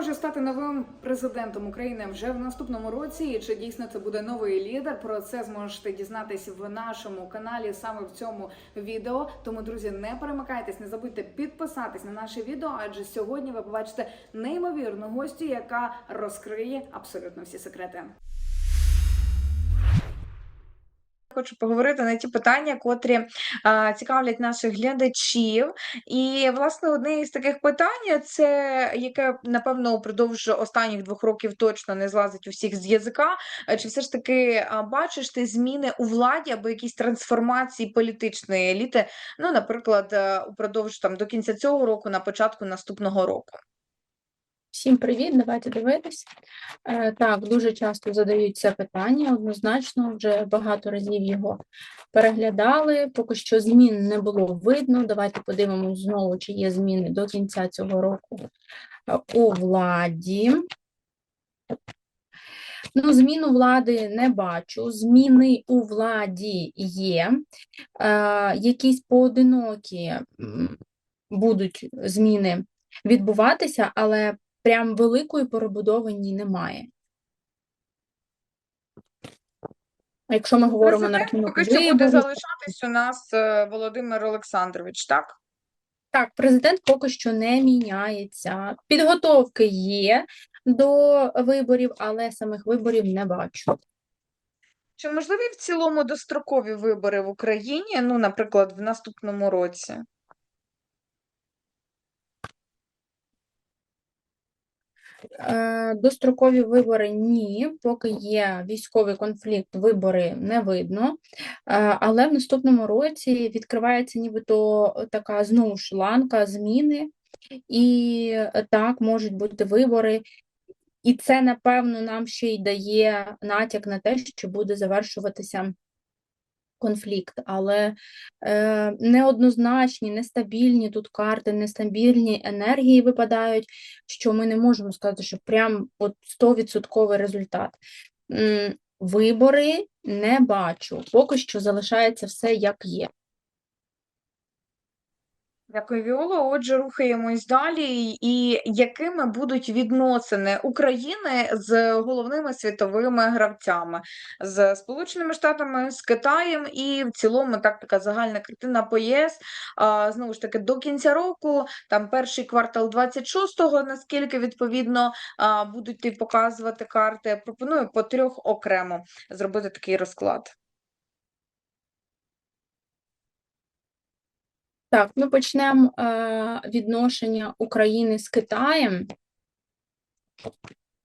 може стати новим президентом України вже в наступному році? І чи дійсно це буде новий лідер? Про це зможете дізнатися в нашому каналі саме в цьому відео. Тому, друзі, не перемикайтесь, не забудьте підписатись на наше відео, адже сьогодні ви побачите неймовірну гостю, яка розкриє абсолютно всі секрети. Хочу поговорити на ті питання, котрі а, цікавлять наших глядачів. І, власне, одне із таких питань, це яке, напевно, упродовж останніх двох років точно не злазить у всіх з язика. Е, Чи все ж таки а, бачиш ти зміни у владі або якісь трансформації політичної еліти? Ну, наприклад, е, упродовж там до кінця цього року, на початку наступного року. Всім привіт, давайте дивитись. Е, Так, дуже часто задають це питання, однозначно, вже багато разів його переглядали. Поки що змін не було видно. Давайте подивимось знову, чи є зміни до кінця цього року е, у владі. Ну, зміну влади не бачу. Зміни у владі є. Е, якісь поодинокі будуть зміни відбуватися, але прям великої перебудови ні немає. Якщо ми говоримо на рахунок поки що буде залишатись у нас е, Володимир Олександрович, так? так, президент поки що не міняється. Підготовки є до виборів, але самих виборів не бачу. Чи можливі в цілому дострокові вибори в Україні, ну, наприклад, в наступному році? Дострокові вибори ні, поки є військовий конфлікт, вибори не видно. Е, Але в наступному році відкривається нібито така знову ж ланка зміни, і е, так можуть бути вибори. І це, напевно, нам ще й дає натяк на те, що буде завершуватися конфлікт, але е, неоднозначні, нестабільні тут карти, нестабільні енергії випадають, що ми не можемо сказати, що прям от 100% результат. Вибори не бачу, поки що залишається все як є. Дякую, Віола. Отже, рухаємось далі. І якими будуть відносини України з головними світовими гравцями, з Сполученими Штатами, з Китаєм, і в цілому так така загальна картина по ЄС. А, знову ж таки, до кінця року, там перший квартал 26-го, наскільки відповідно будуть показувати карти. Пропоную по трьох окремо зробити такий розклад. Так, ми почнемо е, відношення України з Китаєм.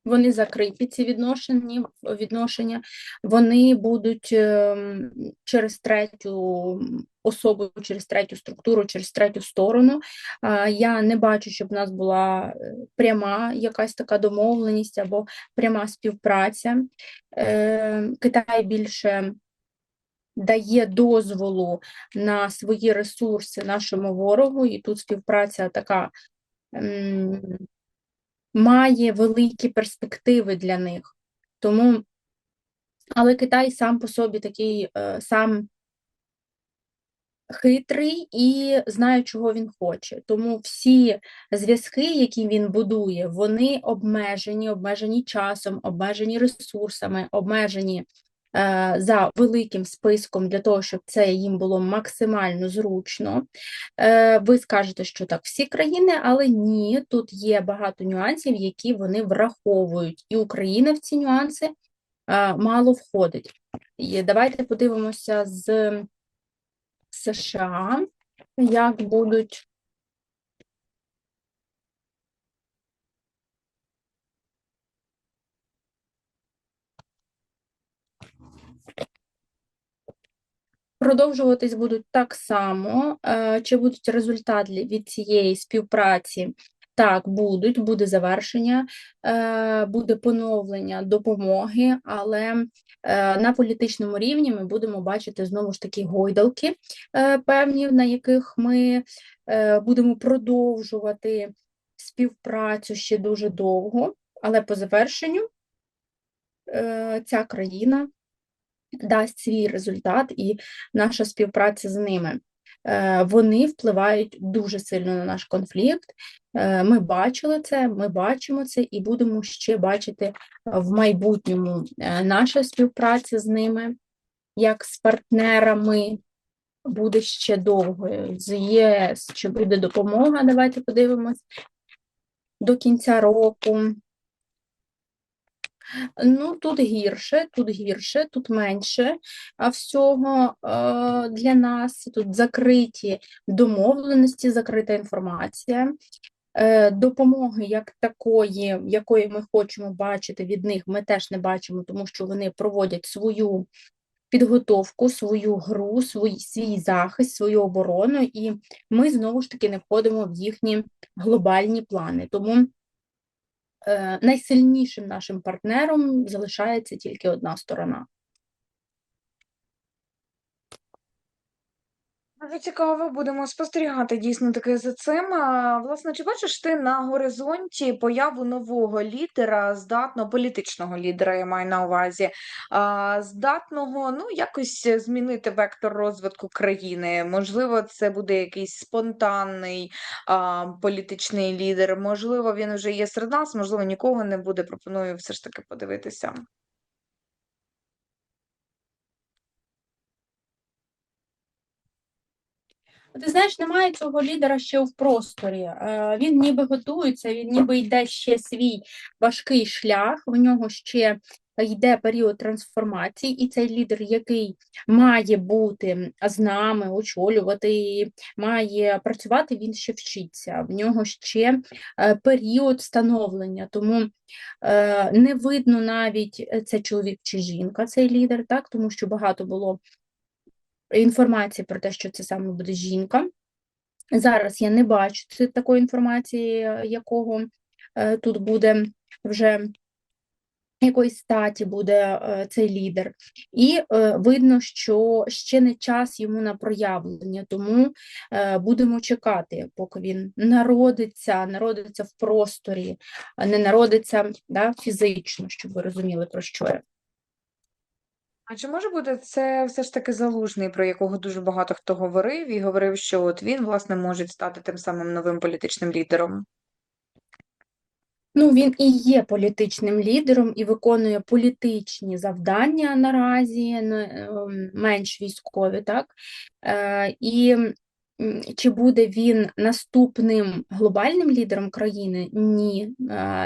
Вони закриті, ці відношення, відношення. Вони будуть ем, через третю особу, через третю структуру, через третю сторону. Е, Я не бачу, щоб в нас була е, пряма якась така домовленість або пряма співпраця. Е, Китай більше дає дозволу на свої ресурси нашому ворогу, і тут співпраця така має великі перспективи для них. Тому, але Китай сам по собі такий е, сам хитрий і знає, чого він хоче. Тому всі зв'язки, які він будує, вони обмежені, обмежені часом, обмежені ресурсами, обмежені за великим списком для того, щоб це їм було максимально зручно. Е, Ви скажете, що так всі країни, але ні, тут є багато нюансів, які вони враховують, і Україна в ці нюанси е, мало входить. І давайте подивимося з США, як будуть Продовжуватись будуть так само. Е, Чи будуть результати від цієї співпраці? Так, будуть, буде завершення, е, буде поновлення допомоги, але е, на політичному рівні ми будемо бачити знову ж таки гойдалки певні, на яких ми будемо продовжувати співпрацю ще дуже довго, але по завершенню ця країна дасть свій результат і наша співпраця з ними. е, вони впливають дуже сильно на наш конфлікт. Е, Ми бачили це, ми бачимо це і будемо ще бачити в майбутньому Е, наша співпраця з ними, як з партнерами, буде ще довгою. З ЄС чи буде допомога? Давайте подивимось до кінця року. Ну, тут гірше, тут гірше, тут менше всього для нас. Тут закриті домовленості, закрита інформація. Е, допомоги як такої, якої ми хочемо бачити від них, ми теж не бачимо, тому що вони проводять свою підготовку, свою гру, свій, свій захист, свою оборону, і ми знову ж таки не входимо в їхні глобальні плани. Тому найсильнішим нашим партнером залишається тільки одна сторона. Дуже цікаво, будемо спостерігати дійсно таки за цим. Власне, чи бачиш ти на горизонті появу нового лідера, здатного політичного лідера, я маю на увазі, здатного ну якось змінити вектор розвитку країни? Можливо, це буде якийсь спонтанний а, політичний лідер. Можливо, він вже є серед нас, можливо, нікого не буде. Пропоную все ж таки подивитися. Ти знаєш, немає цього лідера ще в просторі. Е, Він ніби готується, він ніби йде ще свій важкий шлях, в нього ще йде період трансформації, і цей лідер, який має бути з нами, очолювати, має працювати, він ще вчиться. В нього ще е, період становлення, тому е, не видно навіть це чоловік чи жінка, цей лідер, так, тому що багато було інформації про те, що це саме буде жінка. Зараз я не бачу такої інформації, якого е, тут буде вже якої статі буде е, цей лідер. І е, видно, що ще не час йому на проявлення, тому будемо чекати, поки він народиться, народиться в просторі, не народиться да, фізично, щоб ви розуміли, про що я. А чи може бути це все ж таки залужний, про якого дуже багато хто говорив, і говорив, що от він, власне, може стати тим самим новим політичним лідером? Ну, він і є політичним лідером і виконує політичні завдання наразі, ем, менш військові, так? Е, І чи буде він наступним глобальним лідером країни? Ні,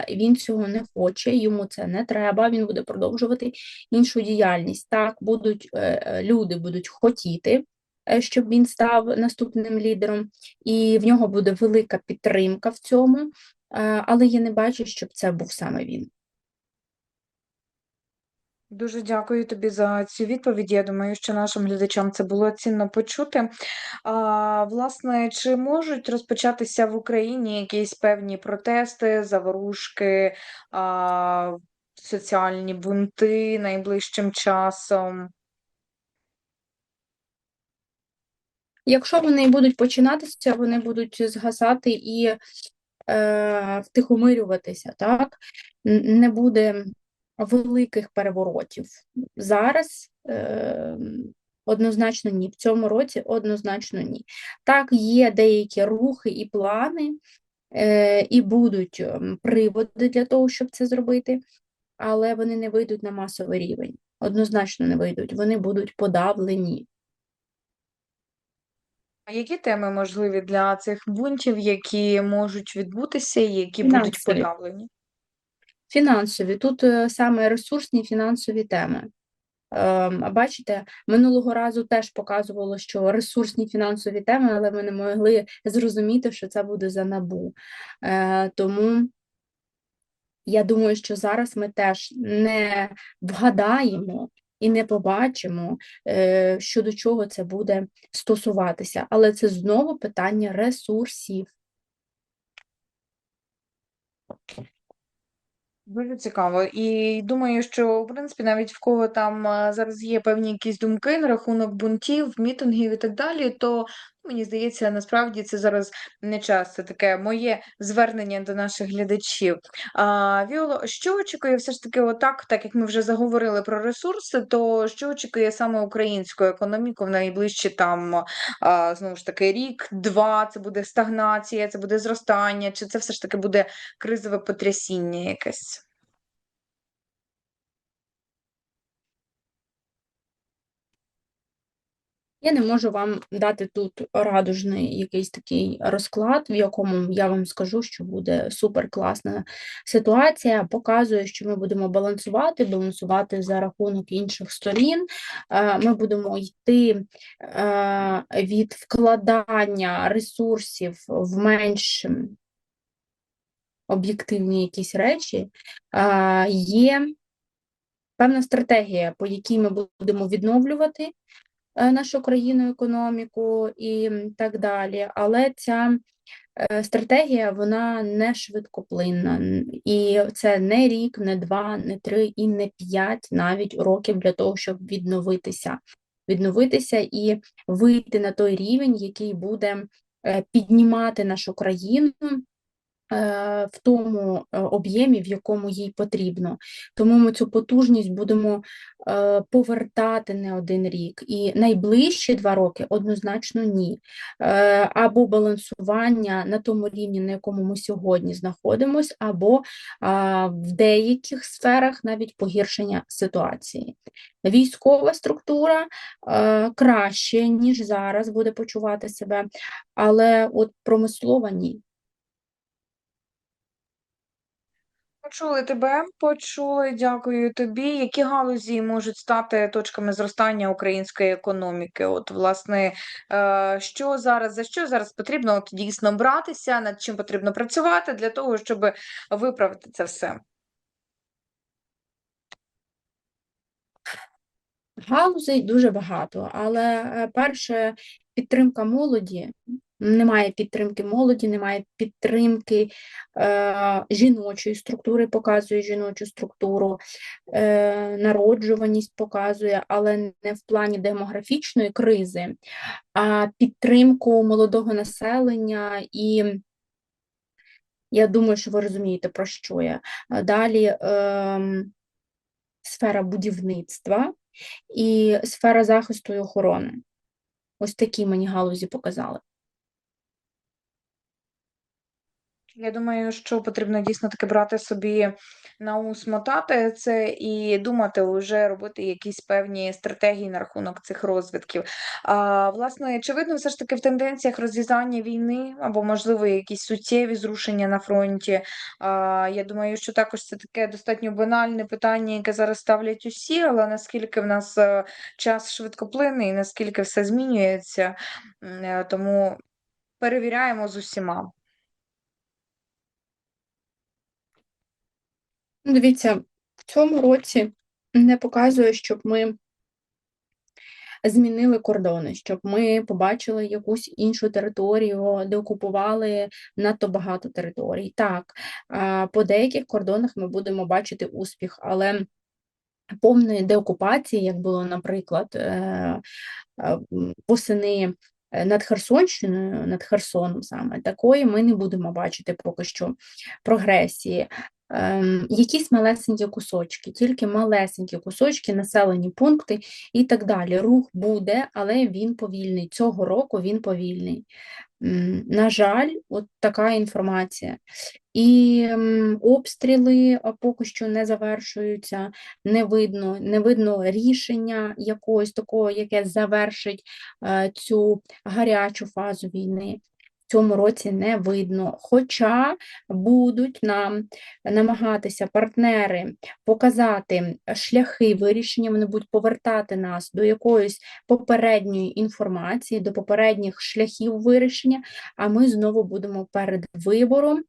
він цього не хоче, йому це не треба, він буде продовжувати іншу діяльність. Так, будуть е, е, люди будуть хотіти, е, щоб він став наступним лідером, і в нього буде велика підтримка в цьому. Але я не бачу, щоб це був саме він. Дуже дякую тобі за цю відповідь. Я думаю, що нашим глядачам це було цінно почути. А, власне, чи можуть розпочатися в Україні якісь певні протести, заворушки, а, соціальні бунти найближчим часом? Якщо вони будуть починатися, вони будуть згасати і е, втихомирюватися, так? Не буде великих переворотів. Зараз е, однозначно ні. В цьому році однозначно ні. Так, є деякі рухи і плани, е, і будуть ем, приводи для того, щоб це зробити, але вони не вийдуть на масовий рівень. Однозначно не вийдуть. Вони будуть подавлені. А які теми можливі для цих бунтів, які можуть відбутися, і які будуть подавлені? Фінансові, тут е, саме ресурсні фінансові теми. Ем, Бачите, минулого разу теж показувало, що ресурсні фінансові теми, але ми не могли зрозуміти, що це буде за набу. Е, Тому я думаю, що зараз ми теж не вгадаємо і не побачимо, е, щодо чого це буде стосуватися. Але це знову питання ресурсів. Дуже цікаво. І думаю, що в принципі навіть в кого там зараз є певні якісь думки на рахунок бунтів, мітингів і так далі, то Мені здається, насправді це зараз не час. Це таке моє звернення до наших глядачів. А, Віоло, що очікує все ж таки, отак, так як ми вже заговорили про ресурси, то що очікує саме українську економіку в найближчі там а, знову ж таки рік, два, це буде стагнація, це буде зростання, чи це все ж таки буде кризове потрясіння якесь? Я не можу вам дати тут радужний якийсь такий розклад, в якому я вам скажу, що буде суперкласна ситуація. Показує, що ми будемо балансувати, балансувати за рахунок інших сторін. Е, Ми будемо йти е, від вкладання ресурсів в менш об'єктивні якісь речі. Е, Є певна стратегія, по якій ми будемо відновлювати нашу країну, економіку і так далі. Але ця е, стратегія вона не швидкоплинна. І це не рік, не два, не три і не п'ять навіть років для того, щоб відновитися. Відновитися і вийти на той рівень, який буде е, піднімати нашу країну е, в тому е, об'ємі, в якому їй потрібно. Тому ми цю потужність будемо е, повертати не один рік. І найближчі два роки однозначно ні. Е, Або балансування на тому рівні, на якому ми сьогодні знаходимося, або в деяких сферах навіть погіршення ситуації. Військова структура е, краще, ніж зараз буде почувати себе, але от промислова ні. Почули тебе, почули, дякую тобі. Які галузі можуть стати точками зростання української економіки? От, власне, е, що зараз, за що зараз потрібно от дійсно братися, над чим потрібно працювати для того, щоб виправити це все? Галузей дуже багато, але е, перше підтримка молоді. Немає підтримки молоді, немає підтримки е, жіночої структури, показує жіночу структуру, е, народжуваність показує, але не в плані демографічної кризи, а підтримку молодого населення і я думаю, що ви розумієте, про що я. Далі ем, сфера будівництва і сфера захисту і охорони. Ось такі мені галузі показали. Я думаю, що потрібно дійсно таки брати собі на ум, мотати це і думати, вже робити якісь певні стратегії на рахунок цих розвитків. А, власне, чи видно все ж таки в тенденціях розв'язання війни або, можливо, якісь суттєві зрушення на фронті? А, я думаю, що також це таке достатньо банальне питання, яке зараз ставлять усі, але наскільки в нас е, час швидкоплинний, наскільки все змінюється, е, тому перевіряємо з усіма. Дивіться, в цьому році не показує, щоб ми змінили кордони, щоб ми побачили якусь іншу територію, де окупували надто багато територій. Так, по деяких кордонах ми будемо бачити успіх, але повної деокупації, як було, наприклад, е, е, восени е, над Херсонщиною, над Херсоном саме, такої ми не будемо бачити поки що прогресії. Ем, Якісь малесенькі кусочки, тільки малесенькі кусочки, населені пункти і так далі. Рух буде, але він повільний. Цього року він повільний. На жаль, от така інформація. І обстріли поки що не завершуються, не видно, не видно рішення якогось такого, яке завершить е, цю гарячу фазу війни. Цьому році не видно. Хоча будуть нам намагатися партнери показати шляхи вирішення, вони будуть повертати нас до якоїсь попередньої інформації, до попередніх шляхів вирішення, а ми знову будемо перед вибором,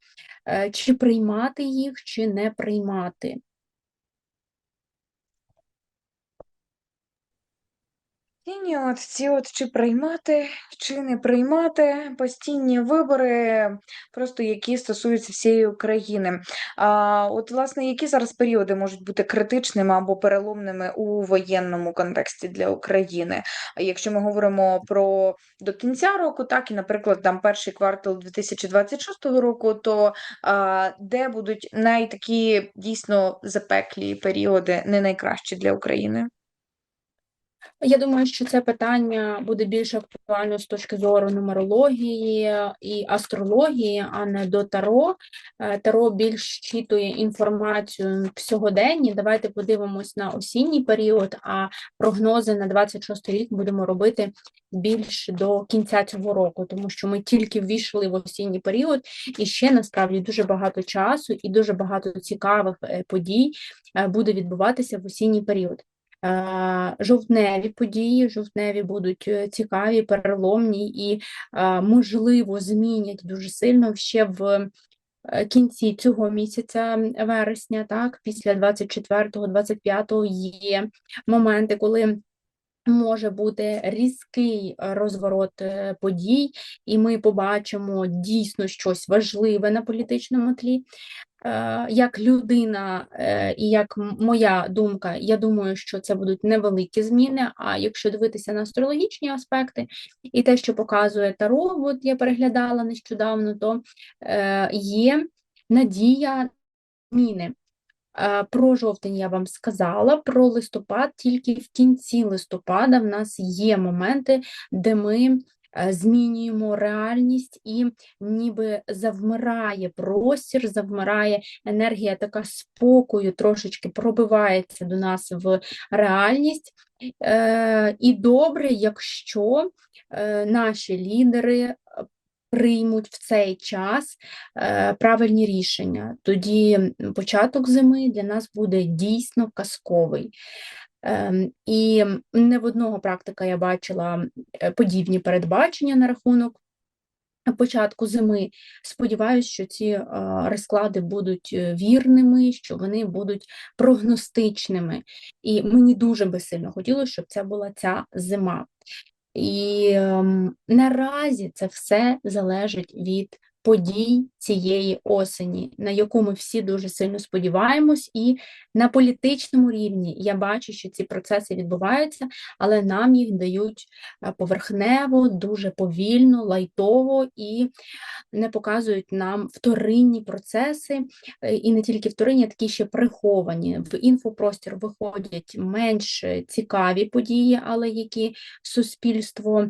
е, чи приймати їх, чи не приймати. Ні, от ці от чи приймати, чи не приймати постійні вибори, просто які стосуються всієї України. А от, власне, які зараз періоди можуть бути критичними або переломними у воєнному контексті для України? Якщо ми говоримо про до кінця року, так і, наприклад, там перший квартал 2026 року, то а, де будуть найтакі дійсно запеклі періоди, не найкращі для України? Я думаю, що це питання буде більш актуально з точки зору нумерології і астрології, а не до Таро. Е, Таро більш щитує інформацію в сьогоденні. Давайте подивимось на осінній період, а прогнози на 26 рік будемо робити більш до кінця цього року, тому що ми тільки ввійшли в осінній період, і ще насправді дуже багато часу і дуже багато цікавих е, подій е, буде відбуватися в осінній період. Е, Жовтневі події, жовтневі будуть е, цікаві, переломні і, е, можливо, змінять дуже сильно ще в кінці цього місяця вересня, так, після 24-25 є моменти, коли може бути різкий розворот подій, і ми побачимо дійсно щось важливе на політичному тлі. Е, Як людина е, і як моя думка, я думаю, що це будуть невеликі зміни. А якщо дивитися на астрологічні аспекти і те, що показує Таро, от я переглядала нещодавно, то е, є надія зміни. Про жовтень я вам сказала, про листопад тільки в кінці листопада в нас є моменти, де ми змінюємо реальність і ніби завмирає простір, завмирає енергія така спокою, трошечки пробивається до нас в реальність. Е, І добре, якщо е, наші лідери е, приймуть в цей час е, правильні рішення. Тоді початок зими для нас буде дійсно казковий. Ем, І не в одного практика я бачила е, подібні передбачення на рахунок початку зими. Сподіваюсь, що ці е, розклади будуть е, вірними, що вони будуть прогностичними. І мені дуже би сильно хотілося, щоб це була ця зима. І ем, наразі це все залежить від подій цієї осені, на яку ми всі дуже сильно сподіваємось, і на політичному рівні я бачу, що ці процеси відбуваються, але нам їх дають е, поверхнево, дуже повільно, лайтово і не показують нам вторинні процеси, е, і не тільки вторинні, а такі ще приховані. В інфопростір виходять менш цікаві події, але які суспільство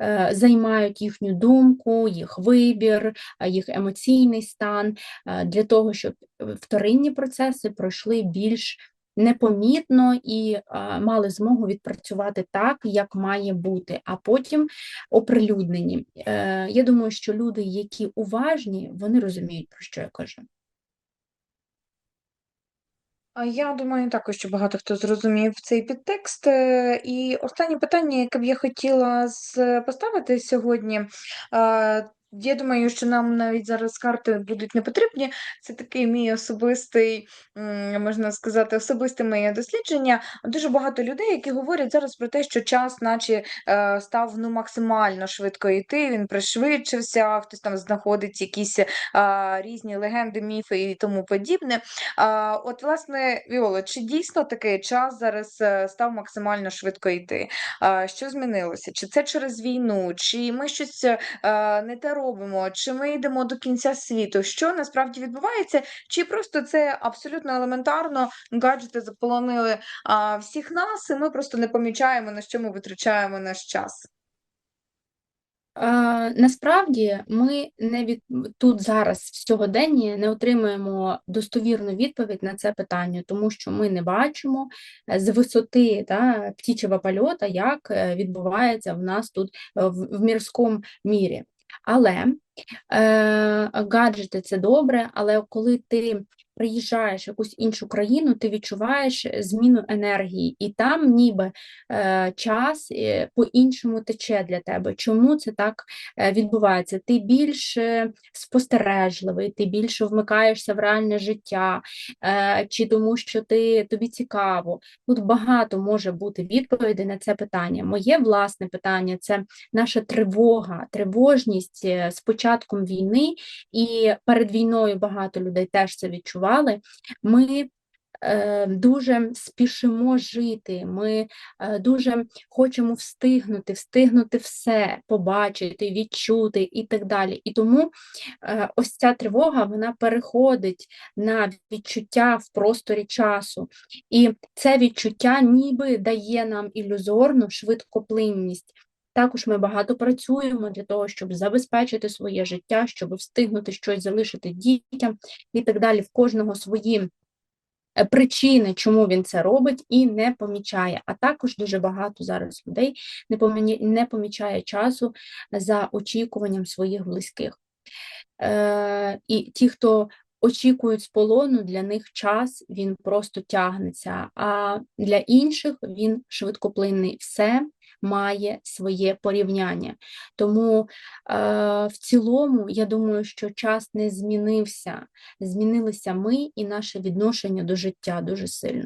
е, займають їхню думку, їх вибір, їх емоційний стан, е, для того, щоб вторинні процеси пройшли більш непомітно і е, мали змогу відпрацювати так, як має бути, а потім оприлюднені. Е, Я думаю, що люди, які уважні, вони розуміють, про що я кажу. Я думаю, також що багато хто зрозумів цей підтекст. Е, І останнє питання, яке б я хотіла поставити сьогодні. А, Я думаю, що нам навіть зараз карти будуть не потрібні. Це такий мій особистий, можна сказати, особисте моє дослідження. Дуже багато людей, які говорять зараз про те, що час, наче е, став ну максимально швидко йти. Він пришвидшився, хтось там знаходить якісь а, різні легенди, міфи і тому подібне. А, от, власне, Віола, чи дійсно такий час зараз е, став максимально швидко йти? А, що змінилося? Чи це через війну, чи ми щось е, не те робимо, чи ми йдемо до кінця світу? Що насправді відбувається? Чи просто це абсолютно елементарно гаджети заполонили а, всіх нас, і ми просто не помічаємо, на що ми витрачаємо наш час? Е, Насправді ми не від тут зараз в сьогоденні не отримуємо достовірну відповідь на це питання, тому що ми не бачимо е, з висоти та, птічого польота, як е, відбувається в нас тут е, в, в мірському мірі. Але Е, гаджети це добре, але коли ти приїжджаєш в якусь іншу країну, ти відчуваєш зміну енергії, і там ніби е, час е, по-іншому тече для тебе. Чому це так е, відбувається? Ти більш е, спостережливий, ти більше вмикаєшся в реальне життя, е, чи тому, що ти, тобі цікаво. Тут багато може бути відповідей на це питання. Моє власне питання це наша тривога, тривожність е, з початком війни, і перед війною багато людей теж це відчували. Ми е, дуже спішимо жити, ми е, дуже хочемо встигнути, встигнути все, побачити, відчути і так далі. І тому е, ось ця тривога вона переходить на відчуття в просторі часу. І це відчуття ніби дає нам ілюзорну швидкоплинність. Також ми багато працюємо для того, щоб забезпечити своє життя, щоб встигнути щось залишити дітям і так далі. В кожного свої е, причини, чому він це робить, і не помічає. А також дуже багато зараз людей не помічає часу за очікуванням своїх близьких. Е, і ті, хто очікують з полону, для них час він просто тягнеться, а для інших він швидкоплинний. Все має своє порівняння. Тому е, в цілому, я думаю, що час не змінився. Змінилися ми і наше відношення до життя дуже сильно.